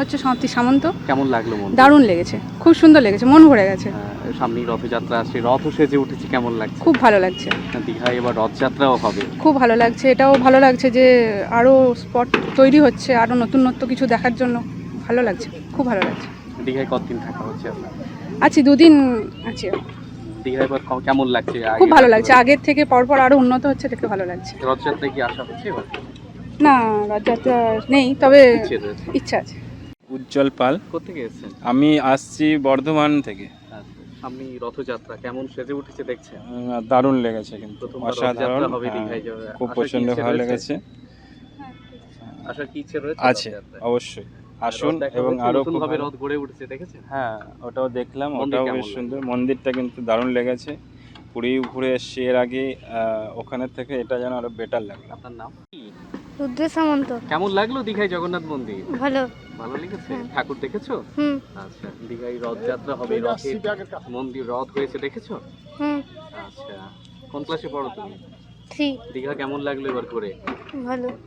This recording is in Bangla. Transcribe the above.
হচ্ছে সমাপ্তি সামন্ত। কেমন লাগল মন দারুণ লেগেছে খুব সুন্দর লেগেছে মন ভরে গেছে। সামনেই রথযাত্রা আসছে রথ সেজে উঠেছে কেমন লাগছে? খুব ভালো লাগছে। দীঘায় এবার রথযাত্রাও হবে। খুব ভালো লাগছে এটাও ভালো লাগছে যে আরও স্পট তৈরি হচ্ছে আরও নতুন নতুন কিছু দেখার জন্য। ভালো লাগছে খুব ভালো লাগছে। দীঘায় কতদিন থাকা হচ্ছে আপনার? আছি দুদিন আছি। এবার কেমন লাগছে? খুব ভালো লাগছে আগের থেকে পরপর আরও উন্নত হচ্ছে দেখতে ভালো লাগছে। রথযাত্রায় কি আসা হচ্ছে এবার? না রথযাত্রা নেই তবে ইচ্ছা আছে। উজ্জ্বল পাল। কোথেকে এসেছেন? আমি আসছি বর্ধমান থেকে। আচ্ছা, সামনেই রথযাত্রা কেমন সেজে উঠেছে দেখছেন? দারুণ লেগেছে কিন্তু অসাধারণ। হবে হ্যাঁ। খুব প্রচণ্ড ভালো লেগেছে। আসার কি ইচ্ছে রয়েছে আছে অবশ্যই। আসুন এবং আরও খুব ভাবে রথ গড়ে উঠেছে দেখেছেন? হ্যাঁ ওটাও দেখলাম ওটাও বেশ সুন্দর। মন্দিরটা কিন্তু দারুণ লেগেছে। পুরী ঘুরে এসছি এর আগে আহ, ওখানে থেকে এটা যেন আরও বেটার লাগল। আপনার নাম? রুদ্র সামন্ত। কেমন লাগল দীঘায় জগন্নাথ মন্দির? ভালো। ভালো লেগেছে? ঠাকুর দেখেছ? হুম। আচ্ছা দীঘায় রথযাত্রা হবে রথের মন্দির রথ হয়েছে দেখেছ? হুম। আচ্ছা কোন ক্লাসে পড়ো তুমি? থ্রি দীঘা কেমন লাগল এবার করে ভালো।